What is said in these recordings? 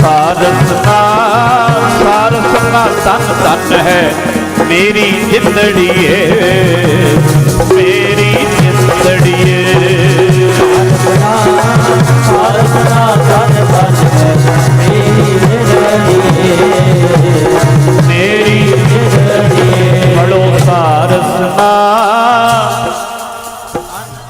ਸਾਰਸਨਾ ਸਾਰਸਨਾ ਤਨ ਤਨ ਹੈ, ਮੇਰੀ ਜਿੰਦੜੀਏ ਮੇਰੀ ਜਿੰਦੜੀਏ ਸਾਰਸਨਾ ਤਨ ਤਨ ਹੈ ਮੇਰੀ ਜਿੰਦੜੀਏ ਮੇਰੀ ਜਿੰਦੜੀਏ ਬੜੋ ਸਾਰਸਨਾ ਗੁਣ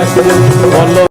বলো